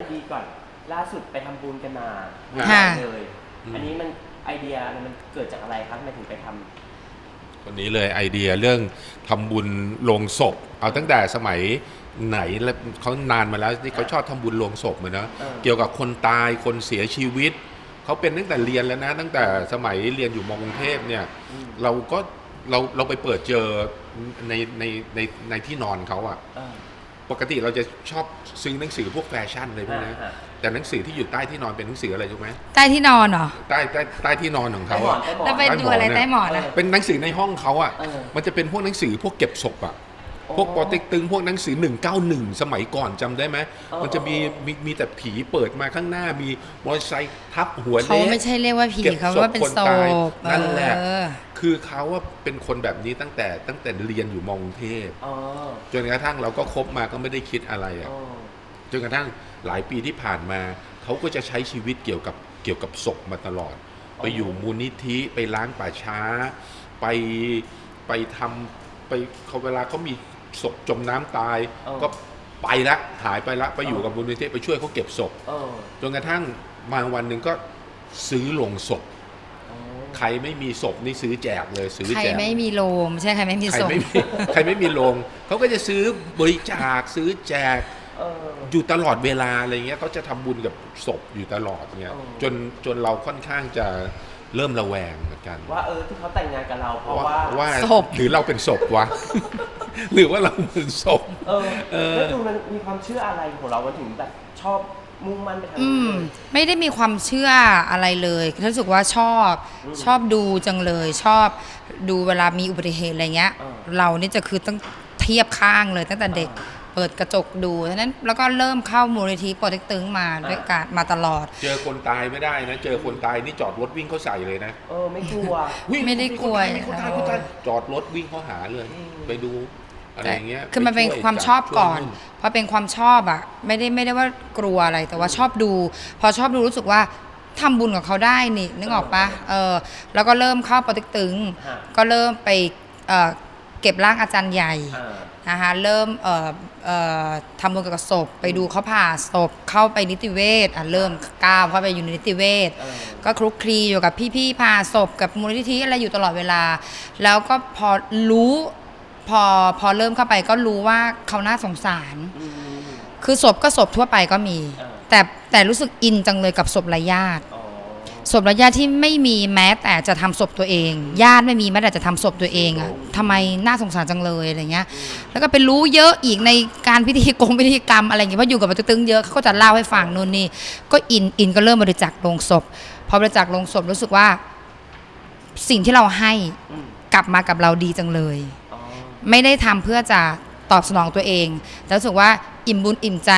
ดีก่อนล่าสุดไปทำบุญกันมาค่ะเลยอืมอันนี้มันไอเดียมันเกิดจากอะไรครับทำไมถึงไปทำ วันนี้เลยไอเดียเรื่องทำบุญโลงศพ เอาตั้งแต่สมัยไหนแล้วเขานานมาแล้วที่เขาชอบทำบุญโลงศพเหมือนนะเออ เกี่ยวกับคนตายคนเสียชีวิต เขาเป็นตั้งแต่เรียนแล้วนะ ตั้งแต่สมัยเรียนอยู่มอกรุงเทพเนี่ยอืมเราก็เราเราไปเปิดเจอในในในในที่นอนเขาอะ เออ ปกติเราจะชอบซื้อหนังสือพวกแฟชั่นเลยพวกนี้อ่าแต่หนังสือที่อยู่ใต้ที่นอนเป็นหนังสืออะไรรู้ไหมใต้ที่นอนเหรอใต้ใต้ใต้ที่นอนของใต้เขาหมอนอะใต้หมอนแล้วไปดูอะไรใต้หมอนอะ เป็นหนังสือในห้องเขาอะเออ มันจะเป็นพวกหนังสือพวกเก็บศพอะโอ้ พวกปอเต็กตึงพวกหนังสือ 191 สมัยก่อนจำได้ไหมอ๋อ มันจะมีมีมีแต่ผีเปิดมาข้างหน้ามีมอเตอร์ไซค์ทับหัวเขาเละ ไม่ใช่เรียกว่าผีเก็บเขาศพว่าเป็นคนศตายพนั่นแหละ เออ คือเขาว่าเป็นคนแบบนี้ตั้งแต่ตั้งแต่เรียนอยู่มอกรุงเทพอ๋อจนกระทั่งเราก็คบมาก็ไม่ได้คิดอะไรอะอ๋อ จนกระทั่งหลายปีที่ผ่านมา เขาก็จะใช้ชีวิตเกี่ยวกับเกี่ยวกับศพมาตลอดไปอยู่มูลนิธิไปล้างป่าช้า ไปไปทำไปเขาเวลาเขามี ศพจมน้ำตายก็ไปละหายไปละไปอยู่กับมูลนิธิไปช่วยเขาเก็บศพ เออจนกระทั่งมาวันหนึ่งก็ซื้อโลงศพ อ๋อ ใครไม่มีศพนี่ซื้อแจกเลยซื้อใครแจก ไม่มีโลงไม่ใช่ใครไม่มีใครศพ ไม่มีใครไม่มีโรงเขาก็จะซื้อบริจาคซื้อแจกเออ อยู่ตลอดเวลาอะไรเงี้ยเขาจะทำบุญกับศพอยู่ตลอดเงี้ยอ๋อ จนจนเราค่อนข้างจะเริ่มระแวงเหมือนกันว่าเออที่เขาแต่งงานกับเราเพราะว่า ว่าศพ หรือเราเป็นศพวะ หรือว่าเราเป็นศพเออเออ แล้วดูมันมีความเชื่ออะไรของเรามันถึงแบบชอบมุ่งมั่นไปทางอืนี้ม เลย ไม่ได้มีความเชื่ออะไรเลยรู้สึกว่าชอบอืมชอบดูจังเลย ชอบดูเวลามีอุบัติเหตุอะไรเงี้ย อ่า เรานี่จะคือต้องเทียบข้างเลยตั้งแต่เด็กอ่าเปิดกระจกดูฉะนั้นแล้วก็เริ่มเข้ามูลนิธิปอเต็กตึงมาอ่าด้วยการมาตลอด เจอคนตายไม่ได้นะ เจอคนตายนี่จอดรถวิ่งเขาใส่เลยนะเออไม่กลัววิ่งไม่ได้กลัวมีคนตายมีคนตายจอดรถวิ่งเขาหาเลย อืม ไปดู อะไรอย่างเงี้ยคือมันเป็นไช่ยความจัชอบก่อนช่วยพอเป็นความชอบอะ ไม่ได้ไม่ได้ว่ากลัวอะไรแต่ว่าชอบดู พอชอบดูรู้สึกว่าทำบุญกับเขาได้นี่นึกออกปะเออแล้วก็เริ่มเข้าปอเติ๊กตึงฮะก็เริ่มไปเอ่อเก็บร่างอาจารย์ใหญ่อ่านะคะเริ่มเอ่อเอ่อทำบุญเกี่ยวกับศพ ไปดูเขาผ่าศพเข้าไปนิติเวชอะเริ่มก้าวเข้าไปอยู่ในนิติเวชเออก็คลุกคลีอยู่กับพี่ๆผ่าศพกับมูลนิธิอะไรอยู่ตลอดเวลา แล้วก็พอรู้ พอพอเริ่มเข้าไปก็รู้ว่าเขาน่าสงสาร อืมคือศพก็ศพทั่วไปก็มี อ่าแต่แต่รู้สึกอินจังเลยกับศพรายญาติอ๋อศพรายญาติที่ไม่มีแม้แต่จะทำศพตัวเอง ญาติไม่มีแม้แต่จะทำศพตัวเองอะทำไมน่าสงสารจังเลยอะไรเงี้ย แล้วก็ไปรู้เยอะอีกในการพิธีกรรมพิธีกรรมอะไรอย่างเงี้ยเพราะอยู่กับปาตึงเยอะเขาก็จะเล่าให้ฟังนู่นนี่ก็อินอินก็เริ่มบริจาคลงศพ พอบริจาคลงศพรู้สึกว่า สิ่งที่เราให้อืมกลับมากับเราดีจังเลยอ๋อ ไม่ได้ทำเพื่อจะตอบสนองตัวเองแต่รู้สึกว่าอิ่มบุญอิ่มใจ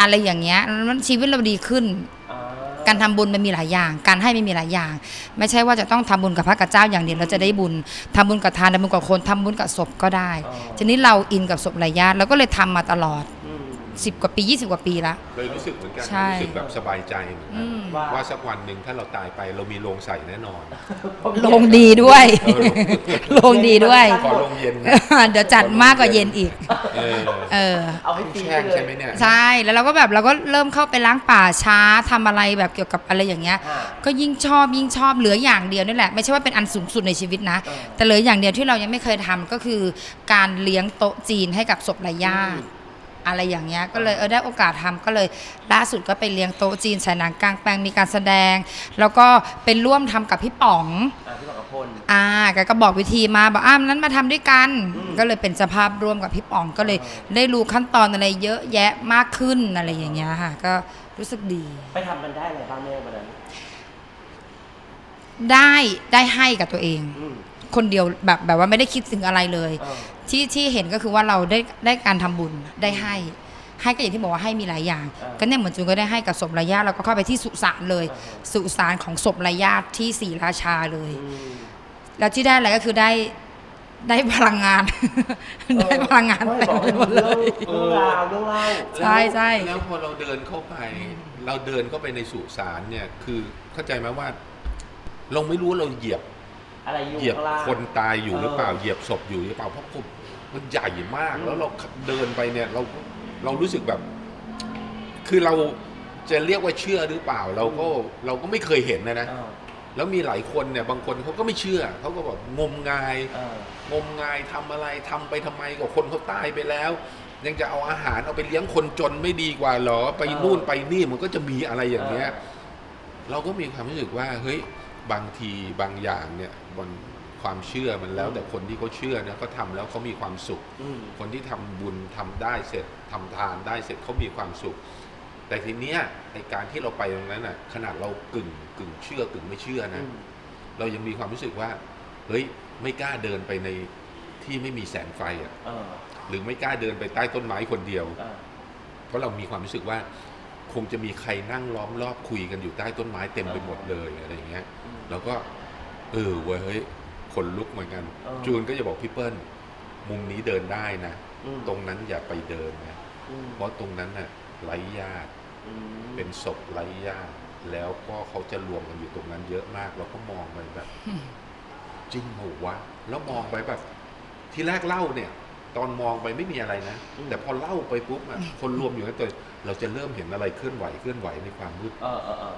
อะไรอย่างเงี้ยมันชีวิตเราดีขึ้นอ่าการทำบุญมันมีหลายอย่าง การให้มันมีหลายอย่าง ไม่ใช่ว่าจะต้องทำบุญกับพระกับเจ้าอย่างเดียวเราจะได้บุญทำบุญกับทานทำบุญกับคนทำบุญกับศพก็ได้ ทีนี้เราอินกับศพรายญาติเราก็เลยทำมาตลอดอืม 10 กว่าปี 20 กว่าปีละ เลยรู้สึกเหมือนกันใช่ รู้สึกแบบสบายใจเหมือนกัอืนมว่าว่าสักวันหนึ่งถ้าเราตายไปเรามีโรงใส่แน่นอน ลงดีด้วย เออ ลงดีด้วย ขอลงเย็นนะ เดี๋ยวจัดมากกว่าเย็นอีก เออเออ เอาให้ฟรีแช่ไปงเลยใช่ไหมเนี่ย ใช่ แล้วเราก็แบบเราก็เริ่มเข้าไปล้างป่าช้าทำอะไรแบบเกี่ยวกับอะไรอย่างเงี้ย อ่า ก็ยิ่งชอบยิ่งชอบเหลืออย่างเดียวนี่แหละ ไม่ใช่ว่าเป็นอันสูงสุดในชีวิตนะ เออ แต่เหลืออย่างเดียวที่เรายังไม่เคยทำก็คือ การเลี้ยงโต๊ะจีนให้กับศพรายญาติ อืมอะไรอย่างเงี้ยก็เลยเออได้โอกาสทำก็เลยล่าสุดก็ไปเลี้ยงโต๊ะจีนใส่หนังกลางแปลงมีการแสดง แล้วก็เป็นร่วมทำกับพี่ป๋องอ่าพี่บอกกับพลอ่าแกก็บอกวิธีมาบอกอ้ามนั้นมาทำด้วยกันอืมก็เลยเป็นสภาพร่วมกับพี่ป๋องก็เลยอ่าได้รู้ขั้นตอนอะไรเยอะแยะมากขึ้นอะไรอย่างเงี้ยค่ะก็รู้สึกดี ไปทำมันได้อะไรบ้างแม่วันนั้นได้ได้ให้กับตัวเองอืมคนเดียวแบบแบบว่าไม่ได้คิดถึงอะไรเลยเออ ที่ที่เห็นก็คือว่าเราได้ได้การทำบุญได้ให้ ให้ก็อย่างที่บอกว่าให้มีหลายอย่างอ่าก็เนี่ยเหมือนจูนก็ได้ให้กับศพรายญาติเราก็เข้าไปที่สุสานเลยอ่าฮะสุสานของศพรายญาติที่ศรีราชาเลยอืมแล้วที่ได้อะไรก็คือได้ได้พลังงาน ได้พลังงานไม่เต็มบอกไปให้หมดเลย เรื่องราวเรื่องเล่าใช่ใช่ แล้วพอเราเดินเข้าไป เราเดินเข้าไปในสุสานเนี่ย คือเข้าใจไหมว่า เราไม่รู้ว่าเราเหยียบอะไรอยู่เหยียบข้างล่าง คนตายอยู่หรือเปล่าเออเหยียบศพอยู่หรือเปล่าเพราะผม มันใหญ่มากอืมแล้วเราเดินไปเนี่ยเราเรารู้สึกแบบ คือเราจะเรียกว่าเชื่อหรือเปล่า เราก็เราก็ไม่เคยเห็นนะนะเออแล้วมีหลายคนเนี่ยบางคนเขาก็ไม่เชื่อเขาก็แบบงมงายเอองมงายทำอะไรทำไปทำไมกับคนเขาตายไปแล้ว ยังจะเอาอาหารเอาไปเลี้ยงคนจนไม่ดีกว่าเหรอ ไปเออนู่นไปนี่มันก็จะมีอะไรอย่างเงี้ยเออเราก็มีความรู้สึกว่าเฮ้ยบางทีบางอย่างเนี่ยบน ความเชื่อมันแล้ว แต่คนที่เขาเชื่อนะเขาทำแล้วเขามีความสุขอืมคนที่ทำบุญทำได้เสร็จทำทานได้เสร็จเขามีความสุข แต่ทีเนี้ยในการที่เราไปตรงนั้นน่ะขนาดเรากึ่งกึ่งเชื่อกึ่งไม่เชื่อนะอืมเรายังมีความรู้สึกว่าเฮ้ยไม่กล้าเดินไปในที่ไม่มีแสงไฟอะเออหรือไม่กล้าเดินไปใต้ต้นไม้คนเดียว เออเพราะเรามีความรู้สึกว่า คงจะมีใครนั่งล้อมรอบคุยกันอยู่ใต้ต้นไม้เต็มไปหมดเลยอะไรอย่างเงี้ย อืมเราก็ เออเว้ยเฮ้ย ขนลุกเหมือนกัน เออจูนก็จะบอกพี่เปิ้ลมุมนี้เดินได้นะ อืมตรงนั้นอย่าไปเดินนะ อืมเพราะตรงนั้นน่ะไร้ญาติอืมเป็นศพไร้ญาติแล้วก็เขาจะรวมกันอยู่ตรงนั้นเยอะมากเราก็มองไปแบบ จริงเหรอวะแล้วมองไปแบบ ที่แรกเล่าเนี่ย ตอนมองไปไม่มีอะไรนะ แต่พอเล่าไปปุ๊บอะคนรวมอยู่นั้นตัวเราจะเริ่มเห็นอะไรเคลื่อนไหวเคลื่อนไหวในความมืดเออเออเออ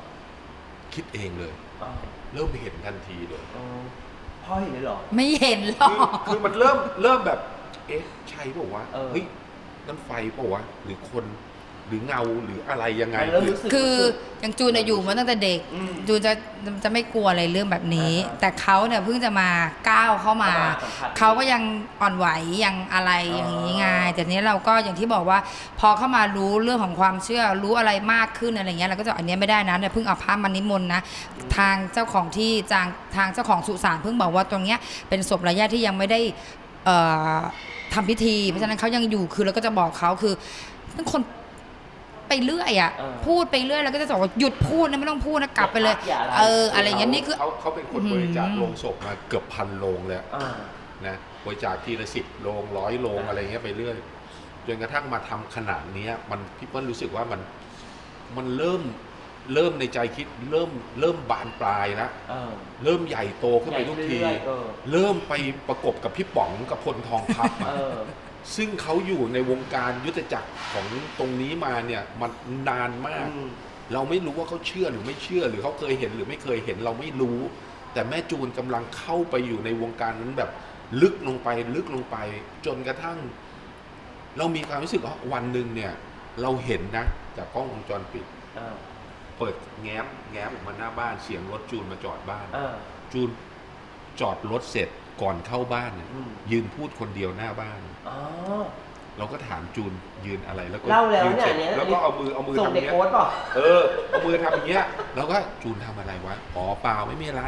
คิดเองเลย เออเริ่มเห็นทันทีเลย เออ พ่อเห็นเลยเหรอ ไม่เห็นหรอคือก คือมันเริ่มเริ่มแบบ เอ๊ะใช่เปล่าวะเออ เฮ้ยนั่นไฟเปล่าวะหรือคน หรือเงาหรืออะไรยังไงมันเริ่มรู้สึก คือรู้สึกอย่างจูนน่ะอยู่มาตั้งแต่เด็ก อืมจูนจะจะไม่กลัวอะไรเรื่องแบบนี้ อ่าฮะแต่เขาเนี่ยเพิ่งจะมาก้าวเข้ามา เข้ามาสัมผัสเขาก็ยังอ่อนไหวยังอะไรอ๋อออย่างนี้ไงแต่เนี้ยเราก็อย่างที่บอกว่า พอเข้ามารู้เรื่องของความเชื่อรู้อะไรมากขึ้นอะไรเงี้ยเราก็จะอันเนี้ยไม่ได้นะเดี๋ยวเพิ่งเอาพระมานิมนต์นะทางเจ้าของที่จางทางเจ้าของสุสานเพิ่งบอกว่าตรงเนี้ยเป็นศพระยะที่ยังไม่ได้เอ่อทำพิธี เพราะฉะนั้นเขายังอยู่คือเราก็จะบอกเขาคือเป็นคน ไปเรื่อยอะเออ พูดไปเรื่อยแล้วก็จะบอกว่าหยุดพูดนะไม่ต้องพูดนะกลับไปเลยอย่าอะไรเอออะไรอย่างเงี้ยนี่คือ เขาเขาเป็นคนบริจาคโลงศพมาเกือบพันโลงแล้วอ่านะบริจาคทีละสิบโลงร้อยโลงอ่า อะไรเงี้ยไปเรื่อยจนกระทั่งมาทำขนาดเนี้ย มันพี่เปิ้ลรู้สึกว่ามันมันเริ่มเริ่มในใจคิดเริ่มเริ่มบานปลายแล้วเออเริ่มใหญ่โตขึ้นไปทุกที ใหญ่ขึ้นเรื่อยๆเออเริ่มไปประกบกับพี่ป๋องกับพลทองพับเออะอ ซึ่งเขาอยู่ในวงการยุทธจักรของตรงนี้มาเนี่ยมันนานมากอืมเราไม่รู้ว่าเขาเชื่อหรือไม่เชื่อ หรือเขาเคยเห็นหรือไม่เคยเห็นเราไม่รู้ แต่แม่จูนกำลังเข้าไปอยู่ในวงการนั้นแบบลึกลงไปลึกลงไป จนกระทั่ง เรามีความรู้สึกว่าวันหนึ่งเนี่ย เราเห็นนะจากกล้องวงจรปิดเออเปิดแง้มแง้มออกมาหน้าบ้านเสียงรถจูนมาจอดบ้านเออจูนจอดรถเสร็จ ก่อนเข้าบ้านเนี่ยอืม ยืนพูดคนเดียวหน้าบ้าน อ๋อ เราก็ถามจูนยืนอะไรแล้วก็เล่าแล้วยืนเนี่ยเสร็จเนี่ย แล้วก็เอามือเอามือส่งทำอเด็ย่ากงเงี้ย โค้ดเปล่ะ เออเอามือทำอย่างเงี้ย แล้วก็จูนทำอะไรวะอ๋อเปล่าไม่มีอะไร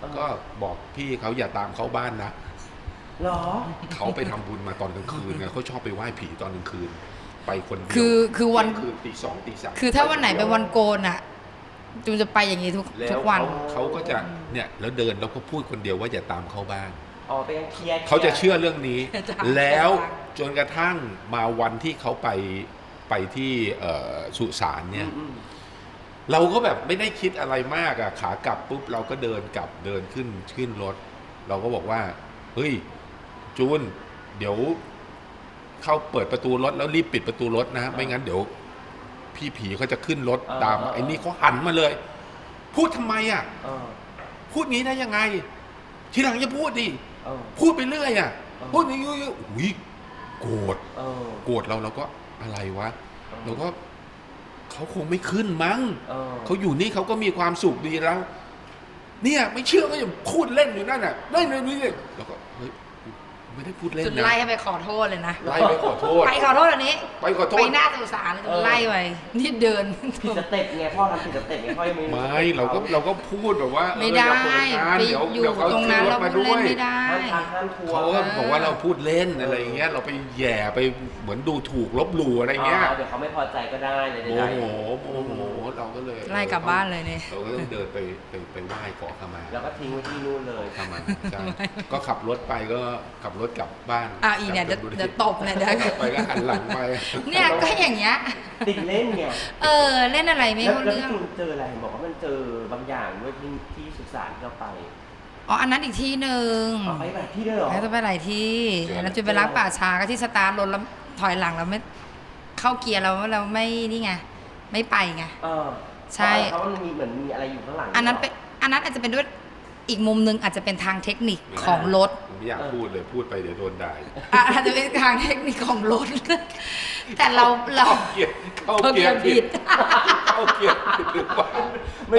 เออ ก็บอกพี่เขาอย่าตามเข้าบ้านนะหรอ เขาไปทำบุญมาตอนกลางคืนไงเขาชอบไปไหว้ผีตอนกลางคืน ไปคนเดียวคือคือวัน เที่ยงคืนตีสองตีสามคือถ้าวันไหนเป็นวันโกนอะจูนจะไปอย่างนี้ทุกแล้วทุกวัน เขาเขาก็จะเนี่ยแล้วเดินแล้วก็พูดคนเดียวว่าอย่าตามเข้าบ้าน อ๋อเป็นเคลียร์เขาจะเชื่อเรื่องนี้จะแล้วจนกระทั่งมาวันที่เขาไปไปที่เอ่อสุสานอืเนี่ยมอืมเราก็แบบไม่ได้คิดอะไรมากอะขากลับปุ๊บเราก็เดินกลับเดินขึ้นขึ้นรถ เราก็บอกว่า เฮ้ย จูน เดี๋ยวเข้าเปิดประตูรถแล้วรีบปิดประตูรถนะ ไม่งั้นเดี๋ยว พี่ผีเขาจะขึ้นรถตามมาไอ้นี่เขาหันมาเลย พูดทำไมอะเออพูดงี้ได้ยังไง ทีหลังอย่าพูดดิ เออ พูดไปเรื่อยอะเออ พูดอย่างนี้อุ้ยโกรธเออ โกรธเราเราก็อะไรวะเราก็เขาคงไม่ขึ้นมั้ง เออ เขาอยู่นี่เขาก็มีความสุขดีแล้ว เนี่ย ไม่เชื่อก็อย่าพูดเล่นอยู่นั่นน่ะเล่นเลยนี่เลยแล้วก็เฮ้ย ไม่ได้พูดเล่นจุดนะไล่ให้ไปขอโทษเลยนะไล่ไปขอโทษ ไปขอโทษอันนี้ไปขอโทไปษหน้าสุสานเลยจุดไล่ไปนี่เดิน ผิดสเต็ปไงพ่อทำผิดสเต็ปไงพ่อยังไม่รู้ไม่สต็ปเราก็เราก็พูดแบบว่าเออไม่ได้อย่าเปิดงานไปเดี๋ยวอยู่เดี๋ยวเขาตรงขึ้นั้นนรถเรามาพูดด้เล่วนยไม่ได้ห้ามทานห้ามทัวร์เขาก็บอกว่าเราพูดเล่นอะไรอย่างเงี้ยเราไปแหย่ไปเหมือนดูถูกลบหลู่อะไรเงี้ยเดี๋ยวเขาไม่พอใจก็ได้เลยโมได้โหโมโหเราก็เลยไล่กลับบ้านเลยเนี่ย เราก็ต้องเดินไปไปไปไหว้ขอขมา แล้วก็ทิ้งไว้ที่นู่นเลยขมาใช่ ก็ขับรถไปก็ขับรถกลับบ้านอะอีเนี่ยเดี๋ยวกลับชลบุรีเดี๋ยวตบเนี่ยเดี๋ยว กลับไปก็หันหลังไปเนี่ยก็อย่างเงี้ย ติดเล่นไงเออ เล่นอะไรไม่แล้วเข้าแล้วเรื่พี่องจูนเจออะไรบอกว่ามันเจอบางอย่างด้วยที่ที่สุสานที่เราไปอ๋อ อันนั้นอีกที่หนึ่งเอาไปแบบที่ด้วยเหรอ แล้วจะไปหลายที่เจออันนั้นจุดไปล้างป่าช้าก็ที่สตาร์ทรถแล้วถอยหลังแล้วไม่เข้าเกียร์เราเราไม่นี่ไง ไม่ไปไง เออใช่ เพราะว่ามันมีเหมือนมีอะไรอยู่ข้างหลังอันนั้นเป็นอันนั้นอาจจะเป็นด้วย อีกมุมหนึงอาจจะเป็นทางเทคนิคของรถ ผมไม่อยากพูดเลยพูดไปเดี๋ยวโดนด่าอีกอะอาจจะเป็นทางเทคนิคของรถ แต่เราเราเข้าเกียร์เข้าเกียร์ผิดเข้าเกียร์ผิดหรือเปล่า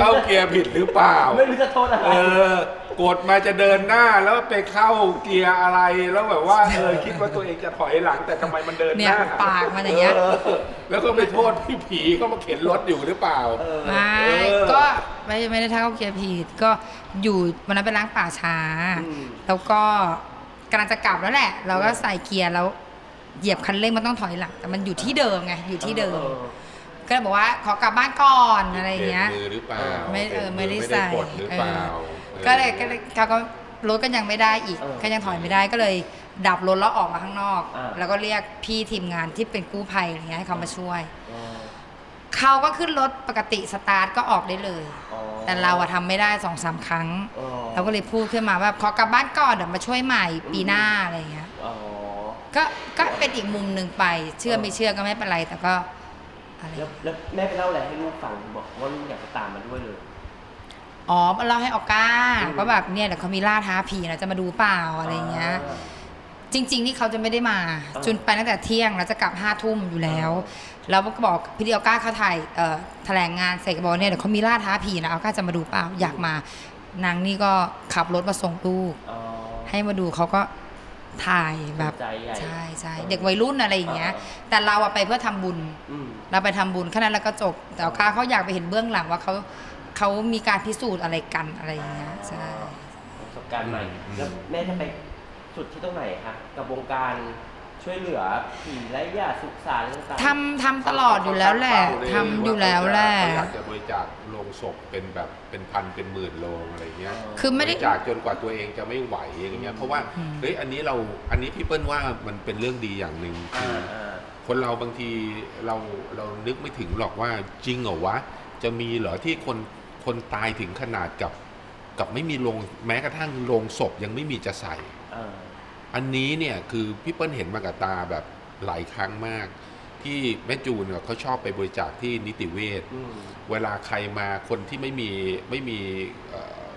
เข้าเกียร์ผิดหรือเปล่า ไม่รู้จะโทษอะไร เออ กดมาจะเดินหน้าแล้วไปเข้าเกียร์อะไรแล้วแบบว่าเออคิดว่าตัวเองจะถอยหลังแต่ทำไมมันเดินหเนี่ยน้าปากมันอย่างเงี้ยอแล้วก็ไปโทษพี่ผีเขามาเข็นรถอยู่หรือเปล่า เออ ไม่เออก็ไม่ไม่ได้เท่าเกียร์ผิดก็อยู่วันนั้นไปล้างป่าช้า อืม แล้วก็กำลังจะกลับแล้วแหละ เราก็ใส่เกียร์แล้วเหยียบคันเร่งมันต้องถอยหลังแต่มันอยู่ที่เดิมไงอยู่ที่เดิมออก็เลยบอกว่าขอกลับบ้านก่อนอะไรอย่างเงี้ยบรกมือหรือเปล่าไม่เออไม่ได้บรกใส่ กดหรือเปล่า ก็เลยก็เลยเขาก็รถก็ยังไม่ได้อีกเออก็ยังถอยไม่ได้ก็เลยดับรถแล้วออกมาข้างนอก อ่า แล้วก็เรียกพี่ทีมงานที่เป็นกู้ภัยอะไรเงี้ยให้เขามาช่วยเออเขาก็ขึ้นรถปกติสตาร์ทก็ออกได้เลย อ๋อแต่เราอะทำไม่ได้สองสามครั้ง อ๋อเราก็เลยพูดขึ้นมาว่าขอกลับบ้านก่อนเดี๋ยวมาช่วยใหม่ปีหน้าอะไรเงี้ย อ๋อ ก็ก็เป็นอีกมุมหนึ่งไป เชื่อไม่เชื่อก็ไม่เป็นไรแต่ก็อะไรแล้วแล้วแม่ไปเล่าอะไรให้ลูกฟังบอกว่าลูกอยากจะตามมาด้วยเลย อ๋อเล่าให้ออก้าอืมก็แบบเนี่ยเดี๋ยวเขามีล่าท้าผีนะจะมาดูเปล่าอะไรเงี้ย จริงๆนี่เขาจะไม่ได้มาอ่าจนไปตั้งแต่เที่ยงแล้วจะกลับห้าทุ่มอยู่แล้วแล้วก็บอกพี่เดียวก้าเขาถ่ายเอ่อแถลงงานเสร็จก็บอกเนี่ยเดี๋ยวเขามีล่าท้าผีนะเอาก้าจะมาดูเปล่าอยากมานางนี่ก็ขับรถมาส่งลูกอ๋อให้มาดูเขาก็ถ่ายแบบใจใหญ่ใช่ใช่เด็กวัยรุ่นอะไรอย่างเงี้ย แต่เราอะไปเพื่อทำบุญอืมเราไปทำบุญแค่นั้นแล้วก็จบแต่เอาก้าเขาอยากไปเห็นเบื้องหลังว่าเขา เขามีการพิสูจน์อะไรกันอะไรอย่างเงี้ยใช่ ประสบการณ์ใหม่ อืม แล้วแม่จะไปสุดที่ตรงไหนคะกับวงการช่วยเหลือผีไร้ญาติสุสานอะไรต่างๆ ทำทำตลอดอยู่แล้วแหละทำอยู่แล้วแหละ เขาอยากจะบริจาคโลงศพเป็นแบบเป็นพันเป็นหมื่นโลงอะไรเงี้ยคือไม่ได้ บริจาคจนกว่าตัวเองจะไม่ไหวอย่างเงี้ยเพราะว่าอืม เฮ้ยอันนี้เราอันนี้พี่เปิ้ลว่ามันเป็นเรื่องดีอย่างหนึ่งคือ่าออ่า คนเราบางทีเราเรานึกไม่ถึงหรอกว่าจริงเหรอวะ จะมีเหรอที่คน คนตายถึงขนาดกับ กับไม่มีโรงแม้กระทั่งโรงศพยังไม่มีจะใส่อ่าอันนี้เนี่ยคือพี่เปิ้ลเห็นมากับตาแบบหลายครั้งมาก ที่แม่จูนเนี่ยเขาชอบไปบริจาคที่นิติเวช อืมเวลาใครมาคนที่ไม่มีไม่มีเอ่อ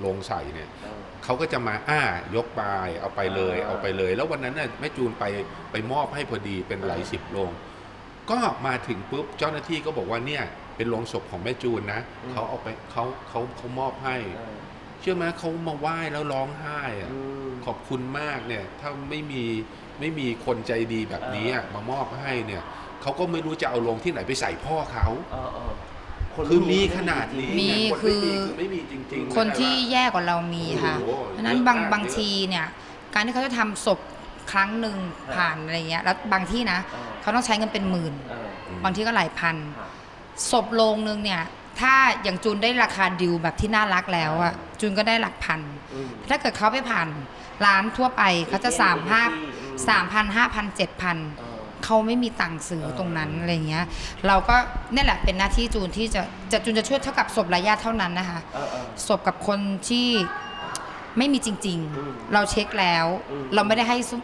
โรงใส่เนี่ยเออ เขาก็จะมาอ้ายกไปเอาไปเลย อ่า เอาไปเลย แล้ววันนั้นน่ะแม่จูนไปไปมอบให้พอดีเป็นหลายสิบโรงก็มาถึงปุ๊บเจ้าหน้าที่ก็บอกว่าเนี่ย เป็นโรงศพของแม่จูนนะเขาเอาไปเขาเขาเขามอบให้เออเชื่อไหมเขามาไหว้แล้วร้องไห้อะอืมขอบคุณมากเนี่ยถ้าไม่มีไม่มีคนใจดีแบบนี้อะอ่ามมามอบให้เนี่ยเขาก็ไม่รู้จะเอาลงที่ไหนไปใส่พ่อเขาเออเออคนคือมีไขนาดนี้มีไงนคือไม่มีคือไม่มีจริงๆ คนที่เข้าใจปะแย่กว่าเรามีค่ะโอ้โหเพราะฉะนั้นเยอะบางมากบางเยอะทีเนี่ย การที่เขาจะทำศพครั้งหนึ่งผ่านอะไรเงี้ยแล้วบางที่นะเออเขาต้องใช้เงินเป็นหมื่นเอออืมบางที่ก็หลายพันค่ะ ศพโรงนึงเนี่ย ถ้าอย่างจูนได้ราคาดิวแบบที่น่ารักแล้วอะจูนก็ได้หลักพัน อืม ถ้าเกิดเขาไปผ่านร้านทั่วไปเขาจะสามห้าอืมสามพันห้าพันเจ็ดพันเออ เขาไม่มีตังค์ซื้อเออตรงนั้นอะไรเงี้ย เราก็นี่แหละเป็นหน้าที่จูนที่จะจะจูนจะช่วยเท่ากับศพรายญาติเท่านั้นนะคะ เออเออ ศพกับคนที่ไม่มีจริง อืมๆ เราเช็คแล้ว อืมเราไม่ได้ให้ซุ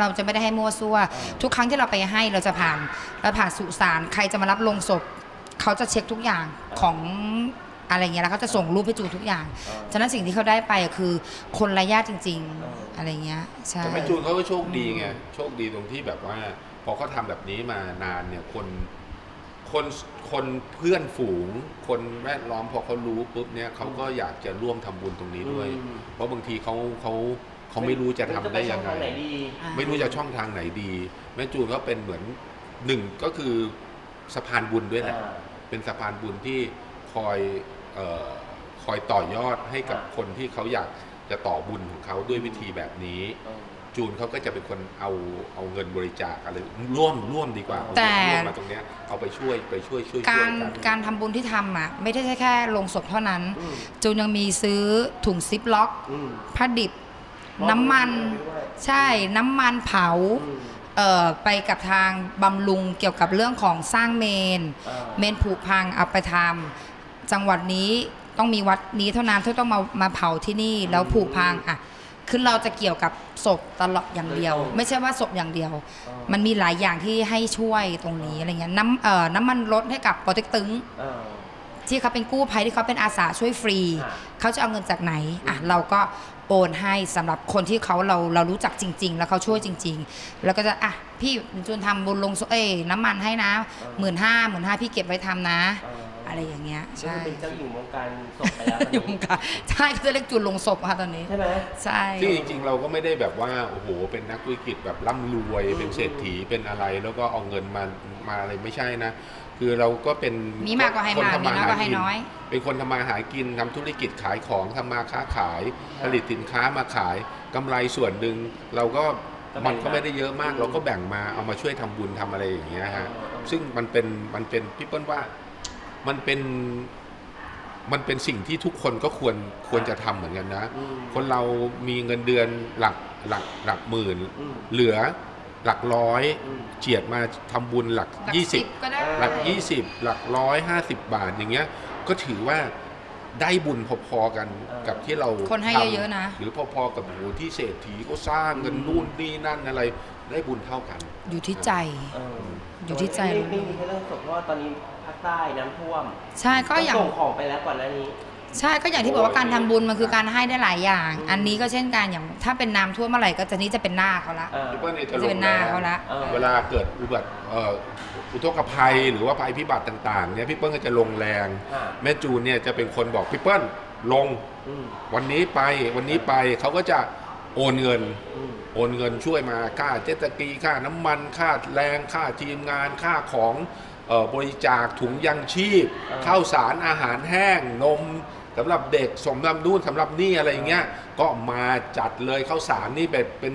เราจะไม่ได้ให้มั่วซั่วเออทุกครั้งที่เราไปให้เราจะผ่านเราผ่านสุสานใครจะมารับลงศพ เขาจะเช็คทุกอย่างของอะไรเงี้ยแล้วเขาจะส่งรูปให้จูนทุกอย่างเออฉะนั้นสิ่งที่เขาได้ไปอะคือคนรายญาติจริงเออๆอะไรเงี้ยใช่แต่แม่จูนเขาก็โชคดีไงโชคดีตรงที่แบบว่า พอเขาทำแบบนี้มานานเนี่ยคนคนคนเพื่อนฝูง คนแวดล้อมพอเขารู้ปุ๊บเนี่ยเขาก็อยากจะร่วมทำบุญตรงนี้ด้วยอืมเพราะบางทีเขาเขาเขาไม่รู้จะทำได้ยังไงม่รู้จะปช่อทาไหนดีอ่าไม่รู้จะช่องทางไหนดี แม่จูนก็เป็นเหมือนหนึ่งก็คือ สะพานบุญด้วยแหละ อ่า เป็นสะพานบุญที่คอยเอ่อคอยต่อยอดให้กับอ่าคนที่เขาอยากจะต่อบุญของเขาด้วยวิธีแบบนี้เออจูนเขาก็จะเป็นคนเอาเอาเงินบริจาคอะไรร่วมร่วมดีกว่าเอาแต่ร่วมมาตรงเนี้ยเอาไปช่วยไปช่วยช่วยช่วยการกันการทำบุญที่ทำอะไม่ได้ใช่แค่ลงศพเท่านั้น อืมจูนยังมีซื้อถุงซิปล็อกอืมผ้าดิบ น้ำมันด้วยใช่น้ำมันเผา อืม เอ่อไปกับทางบำรุงเกี่ยวกับเรื่องของสร้างเมนเออเมนผุพังเอาไปทำจังหวัดนี้ต้องมีวัดนี้เท่านั้นที่ต้องมามาเผาที่นี่แล้วผุพังอะคือเราจะเกี่ยวกับศพตลอดอย่างเดียวโดยตรงไม่ใช่ว่าศพอย่างเดียวอ๋อมันมีหลายอย่างที่ให้ช่วยตรงนี้อะไรเงี้ยน้ำเอ่อน้ำมันลดให้กับปอเต็กตึง เออ ที่เขาเป็นกู้ภัยที่เขาเป็นอาสาช่วยฟรีค่ะเขาจะเอาเงินจากไหนอะอืมเราก็ โอนให้สำหรับคนที่เขาเราเรารู้จักจริง ๆ แล้วเขาช่วยจริง ๆ แล้วก็จะอะพี่จูนทำบุญลงศพเอ้ยน้ำมันให้นะหมื่นห้าหมื่นห้าพี่เก็บไว้ทำนะเอออะไรอย่างเงี้ยก็ใช่คือเป็นเจ้าหญิงวงการศพไปแล้วตอนอยู่นี้กันใช่เขาจะเรียกจูนลงศพค่ะตอนนี้ใช่ไหมใช่ซึ่งจริงๆเราก็ไม่ได้แบบว่าโอ้โหเป็นนักธุรกิจแบบร่ำรวยอืมเป็นเศรษฐีเป็นอะไรแล้วก็เอาเงินมามาอะไรไม่ใช่นะ คือเราก็เป็นมีมากก็ให้คนมากทำมีน้อยก็ให้กิน้อย เป็นคนทำมาหากินทำธุรกิจขายของทำมาค้าขาย ผลิตสินค้ามาขายกำไรส่วนหนึ่งเราก็ก็แบ่งมันก็ไม่ได้เยอะมากอืมเราก็แบ่งมาเอามาช่วยทำบุญทำอะไรอย่างเงี้ยฮะอ๋อ ซึ่งมันเป็นมันเป็นพี่เปิ้ลว่ามันเป็นมันเป็นสิ่งที่ทุกคนก็ควรควรจะทำเหมือนกันนะ อืมคนเรามีเงินเดือนหลักหลักหลักหมื่น อืม เหลือ หลักร้อยอืมเจียดมาทำบุญหลัก หลักยี่สิบก็ได้หลักยี่สิบหลักร้อยห้าสิบบาทอย่างเงี้ย ก็ถือว่าได้บุญพอๆกันเออกับที่เราคนให้ทำเยอะๆนะหรือพอๆกับโอ้โหที่เศรษฐีก็สร้างเงินอืมนู่นนี่นั่นอะไรได้บุญเท่ากัน อยู่ที่ใจเอออยู่ที่ใจ ไม่ไม่มีแค่เรื่องศพเพราะว่าตอนนี้ภาคใต้น้ำท่วมใช่ก็อย่าง ส่งของไปแล้วก่อนหน้านี้ ใช่ก็อย่างที่บอกว่าการทำบุญมันคือการให้ได้หลายอย่างอืมอันนี้ก็เช่นกันอย่างถ้าเป็นน้ำท่วมเมื่อไหร่ก็จะนี้จะเป็นหน้าเขาละ เออพี่เปิ้ลเนี่ยจะจะลเป็งนหน้าแรงเขาละ เออ เวลาเกิดอุบัติเอ่ออุทกภัยหรือว่าภัยพิบัติต่างๆเนี่ยพี่เปิ้ลก็จะลงแรง อ่า แม่จูนเนี่ยจะเป็นคนบอกพี่เปิ้ลลงอืมวันนี้ไปวันนี้ไปเขาก็จะโอนเงิน อืม โอนเงินช่วยมาค่าเจ็ตสกีค่าน้ำมัน ค่าแรงค่าทีมงานค่าของเออบริจาคถุงยังชีพ เออข้าวสารอาหารแห้งนม สำหรับเด็กสมรับนู่นสำหรับนี่อะไรอย่างเงี้ยก็มาจัดเลยข้าวสารนี่แบบเป็น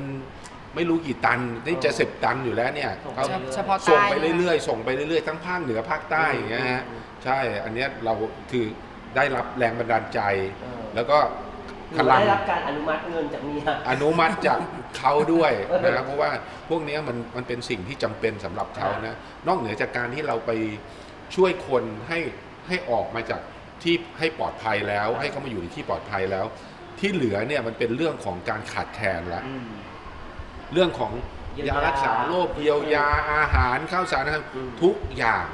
ไม่รู้กี่ตันนี่จะสิบตันอยู่แล้วเนี่ยเขาเฉพาะส่งใต้ไปเรื่อยๆ ส่งไปเรื่อยๆทั้งภาคเหนือภาคใต้อย่างเงี้ยฮะอืมใช่อันเนี้ยเราคือได้รับแรงบันดาลใจเออแล้วก็หพรือลังได้รับการอนุมัติเงินจากเมียอนุมัติจากเขาด้วยนะครับเพราะว่าพวกเนี้ยมันมันเป็นสิ่งที่จำเป็นสำหรับเขานะนอกเหนือจากการที่เราไปช่วยคนให้ให้ออกมาจาก ที่ให้ปลอดภัยแล้ว ให้เขามาอยู่ในที่ปลอดภัยแล้ว ที่เหลือเนี่ยมันเป็นเรื่องของการขาดแคลนแล้วอืม เรื่องของเยียวยายารักษาโรคเยียวยาอาหารข้าวสารนะครับอืมทุกอย่าง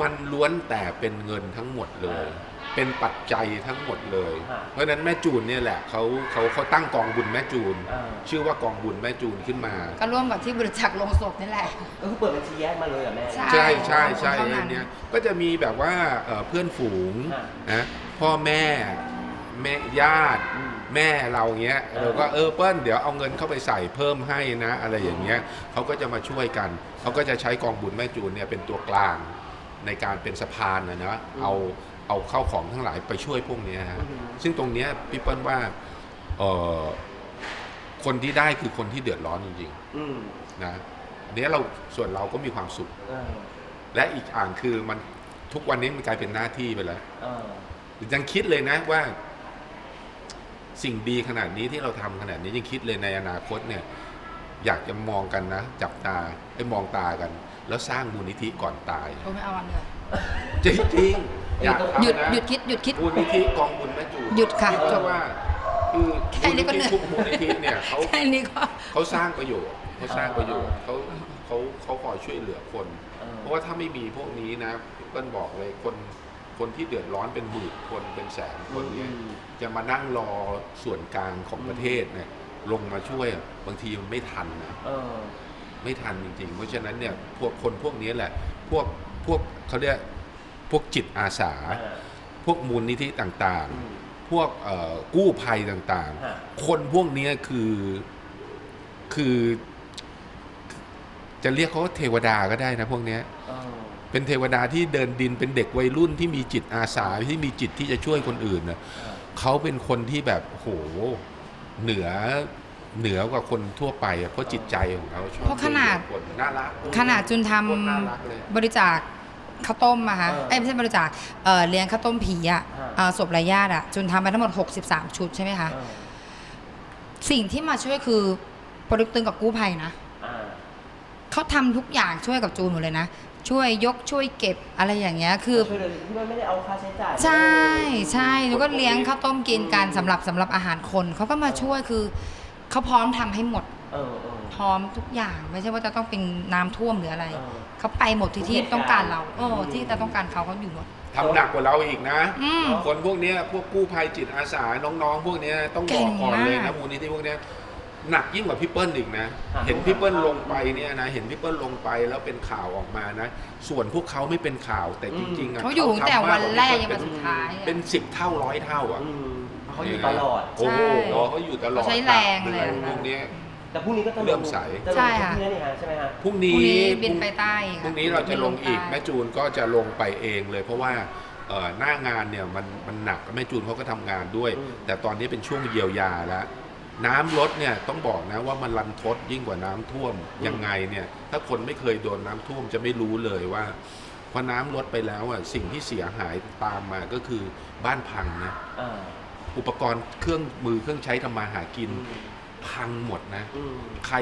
มันล้วนแต่เป็นเงินทั้งหมดเลย อ่ เป็นปัจจัยทั้งหมดเลย อ่าเพราะฉะนั้นแม่จูนเนี่ยแหละเขาเขาเขาตั้งกองบุญแม่จูน อ่า ชื่อว่ากองบุญแม่จูนขึ้นมา ก็ร่วมกับที่บริจาคลงศพนี่แหละ ก็คือเปิดบัญชีแยกมาเลยเหรอแม่ ใช่ ใช่ใช่ใช่เท่านั้นอันเนี้ยก็จะมีแบบว่าเอ่อเพื่อนฝูงอ่านะพ่อแม่แม่ญาติอืมแม่เราเงี้ยอ่า เราก็เออเปิ้ลเดี๋ยวเอาเงินเข้าไปใส่เพิ่มให้นะ อะไรอย่างเงี้ยเขาก็จะมาช่วยกันเขาก็จะใช้กองบุญแม่จูนเนี่ยเป็นตัวกลางในการเป็นสะพานนะนะเอา เอาเข้าของทั้งหลายไปช่วยพวกเนี้ยฮะอืมซึ่งตรงเนี้ยพี่เปิ้ลว่าเออคนที่ได้คือคนที่เดือดร้อนจริงอืมๆนะอันเนี้ยเราส่วนเราก็มีความสุขเออและอีกอ่างคือมันทุกวันนี้มันกลายเป็นหน้าที่ไปแล้วเออยังคิดเลยนะว่า สิ่งดีขนาดนี้ที่เราทำขนาดนี้ยังคิดเลยในอนาคตเนี่ย อยากจะมองกันนะ จับตาไอ้มองตากัน แล้วสร้างมูลนิธิก่อนตายโอ้ไม่เอาอันเดียวจริง ๆอยากหยุดทำนะหยุดคิดหยุดคิด มูลนิธิกองบุญแม่จูนหยุดค่ะดซว่าคือแค่มูลนี้นิก็เหนื่ธิอย ทุกมูลนิธิเนี่ยเขา แค่นี้ก็ เขาสร้างประโยชน์เขาสร้างประโยชน์เขาเขาเขาคอยช่วยเหลือคน เออ เพราะว่าถ้าไม่มีพวกนี้นะพี่เปิ้ลบอกเลยคนคนที่เดือดร้อนเป็นหมื่นคนเป็นแสนคนเนี่ยอืม จะมานั่งรอส่วนกลางของประเทศเนี่ยลงมาช่วยอะบางทีมันไม่ทันนะเออ ไม่ทันจริงๆ เพราะฉะนั้นเนี่ยพวกคนพวกนี้แหละ พวกพวกเขาเรียก พวกจิตอาสาอ่าพวกมูลนิธิต่างอืมๆพวกเอ่อกู้ภัยต่างฮะๆคนพวกนี้คือคือ จะเรียกเขาว่าเทวดาก็ได้นะพวกเนี้ยเออเป็นเทวดาที่เดินดินเป็นเด็กวัยรุ่นที่มีจิตอาสาที่มีจิตที่จะช่วยคนอื่นน่ะเออเขาเป็นคนที่แบบโหเหนือเหนือกว่าคนทั่วไปอะเพราะจิตใจของเขาชอบเพราะขนาดช่วยเหลือคนน่ารักขนาดจุนทคนน่ารักเลยำบริจาค ข้าวต้มอะคะเออเอ้ยไม่ใช่บริจาคเอ่อเลี้ยงข้าวต้มผีอะอ่าเอ่อศพรายญาติอะจุนทำไปทั้งหมด 63 ชุดใช่ไหมคะเออสิ่งที่มาช่วยคือปรึกตึงกับกู้ภัยนะอ่าเขาทำทุกอย่างช่วยกับจูนหมดเลยนะ ช่วยยกช่วยเก็บอะไรอย่างเงี้ยคือช่วยเหลือที่มันไม่ได้เอาค่าใช้จ่ายใช่ใช่แล้วก็เลี้ยงข้าวต้มกินกันสำหรับสำหรับอาหารคนเขาก็มาช่วยคือเขาพร้อมทำให้หมด เออเออ พร้อมทุกอย่างไม่ใช่ว่าจะต้องเป็นน้ำท่วมหรืออะไร เออเขาไปหมดที่ที่ต้องการเราโอ้อืมที่จะต้องการเขาเขาอยู่หมด ทำหนักกว่าเราอีกนะ อืม คนพวกเนี้ยพวกกู้ภัยจิตอาสาน้องๆ พวกเนี้ยต้องเก่บอกงก่อนเลยมานะกมูลนิธิพวกเนี้ยหนักยิ่งกว่าพี่เปิ้ลอีกนะ อ่าเห็นพี่เปิ้ลลงไปเนี่ยนะเห็นพี่เปิ้ลลงไปแล้วเป็นข่าวออกมานะ ส่วนพวกเขาไม่เป็นข่าวแต่จริงๆอะเขาอยู่ตั้งแต่ทำมวันกาแรกพี่ยังเปิ้มาลสุดท้ายอะ เป็นสิบเท่าร้อยเท่าอะอืมเขาอยู่ตลอด โอ้โหใช่เขาอยู่ตลอดเขาใช้แรงเลย พวกเนี้ย แต่พรุ่งนี้ก็จะลงเริ่มใส จะลงใช่ค่ะพรุ่งนี้นี่ฮะใช่ไหมฮะ พรุ่งพรุ่งนี้นี้บินไปใต้ค่ะ พรุ่งนี้เราจะลงอีกบินแม่ใต้จูนก็จะลงไปเองเลย เพราะว่าเอ่อหน้างานเนี่ยมันมันหนักแม่จูนเขาก็ทำงานด้วย อืม แต่ตอนนี้เป็นช่วงเยียวยาแล้วน้ำลดเนี่ยต้องบอกนะว่ามันรันทดยิ่งกว่าน้ำท่วมยังไงเนี่ยถ้าคนไม่เคยโดนน้ำท่วมจะไม่รู้เลยว่าพอน้ำลดไปแล้วอะสิ่งที่เสียหายตามมาก็คือบ้านพังนะ อ่า อุปกรณ์เครื่องมือเครื่องใช้ทำมาหากิน อืม พังหมดนะ อืมใคร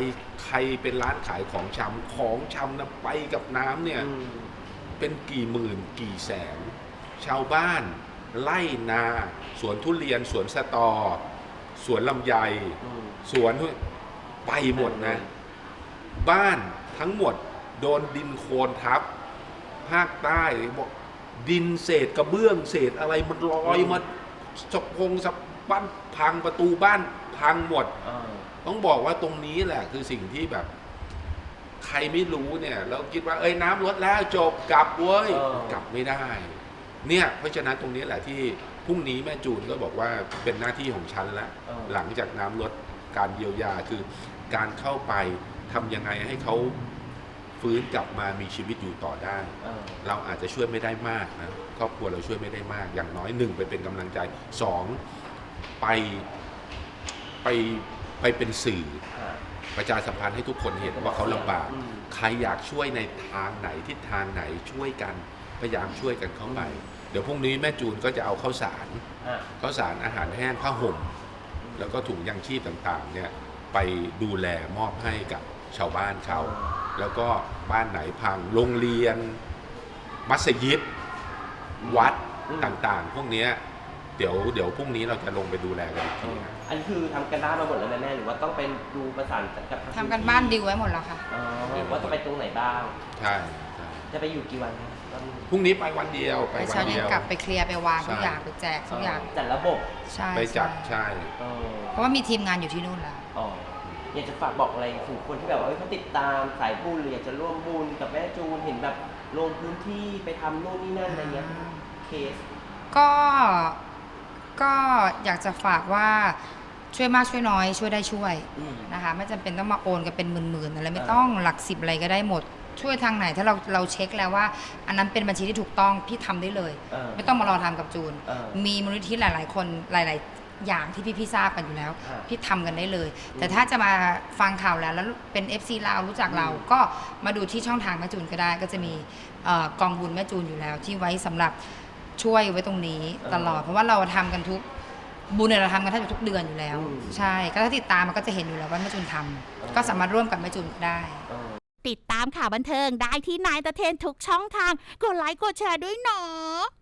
ใครเป็นร้านขายของชำของชำนะไปกับน้ำเนี่ย อืมเป็นกี่หมื่นกี่แสน ชาวบ้าน ไล่นา สวนทุเรียน สวนสตอ สวนลำไย อืม สวนทุไปหมดนะ บ้านทั้งหมดโดนดินโคลนทับ ภาคใต้บอกดินเศษกระเบื้องเศษอะไรมันลอยมาสะพงสะบ้านพังประตูบ้าน พังหมดอ่าต้องบอกว่าตรงนี้แหละคือสิ่งที่แบบ ใครไม่รู้เนี่ย แล้วคิดว่าเอ้ยน้ำลดแล้วจบกลับเว้ยเออ กลับไม่ได้ เนี่ย เพราะฉะนั้นตรงนี้แหละที่พรุ่งนี้แม่จูนก็บอกว่าเป็นหน้าที่ของฉันละเออ หลังจากน้ำลดการเยียวยาคือการเข้าไปทำยังไงให้เขาฟื้นกลับมามีชีวิตอยู่ต่อได้ เออ เราอาจจะช่วยไม่ได้มากนะครอบครัวเราช่วยไม่ได้มาก อย่างน้อยหนึ่งไปเป็นกำลังใจสองไป ไปไปเป็นสื่ออ่าประชาสัมพันธ์ให้ทุกคนเห็นว่าเขาลำบากอืมใครอยากช่วยในทางไหนทิศทางไหนช่วยกันพยายามช่วยกันเข้าไปอืมเดี๋ยวพรุ่งนี้แม่จูนก็จะเอาข้าวสารอ่าข้าวสารอาหารแห้งผ้าห่ม แล้วก็ถุงยังชีพต่างๆเนี่ยไปดูแลมอบให้กับชาวบ้านเขาแล้วก็บ้านไหนพังโรงเรียน มัสยิด วัดอืมต่างๆ พวกเนี้ยเดี๋ยวเดี๋ยวพรุ่งนี้เราจะลงไปดูแลกันอีกเอทีอนะ อันนี้คือทำกันบ้านมาหมดแล้วไหมแม่หรือว่าต้องไปดูประสานกับทงทำกันบ้านดิวไว้หมดแล้วค่ะ อ๋อว่าจะไปตรงไหนบ้าง ใช่ใช่จะไปอยู่กี่วันครับตอนพรุ่งนี้ไปวันเดียวไปไปวันเช้าเดีเย็นยว กลับไปเคลียร์ไปวางทุกใช่อย่างไปแจกทุกอย่างจัดระบบใช่ไปจัดใช่ใช่ เออเพราะว่ามีทีมงานอยู่ที่นู่นแล้ว อ๋ออยากจะฝากบอกอะไรถึงคนที่แบบว่าเอ้ยเขาติดตามสายบุญหรืออยากจะร่วมบุญกับแม่จูนเห็นแบบลงพื้นที่ไปทำนู่นนี่นั่นอะไรเงี้ยเคส ก็ ก็อยากจะฝากว่าช่วยมากช่วยน้อยช่วยได้ช่วยอืม นะคะไม่จำเป็นต้องมาโอนกันเป็นหมื่นๆอะไรไม่อ่าต้องหลักสิบอะไรก็ได้หมด ช่วยทางไหนถ้าเราเราเช็คแล้วว่า อันนั้นเป็นบัญชีที่ถูกต้องพี่ทำได้เลย เออ ไม่ต้องมารอทำกับจูน เออมีมูลนิธิหลาย ๆ คนหลาย ๆ อย่างที่พี่พี่ๆทราบกันอยู่แล้ว อ่าพี่ทำกันได้เลยอืมแต่ถ้าจะมาฟังข่าวแล้วแล้วเป็น FC เรารู้จักเราอืมก็มาดูที่ช่องทางแม่จูนก็ได้ ก็จะมีเอ่อกองบุญแม่จูนอยู่แล้ว ที่ไว้สำหรับ ช่วยไว้ตรงนี้ตลอด เพราะว่าเราทำกันทุกบุญเนี่ยเราทำกันแทบจะทุกเดือนอยู่แล้ว อืมใช่ก็ถ้าติดตามมันก็จะเห็นอยู่แล้วว่าแม่จูนทำก็สามารถร่วมกับแม่จูนได้ เออ ติดตามข่าวบันเทิงได้ที่นายตะเทนทุกช่องทาง กดไลค์กดแชร์ด้วยเนาะ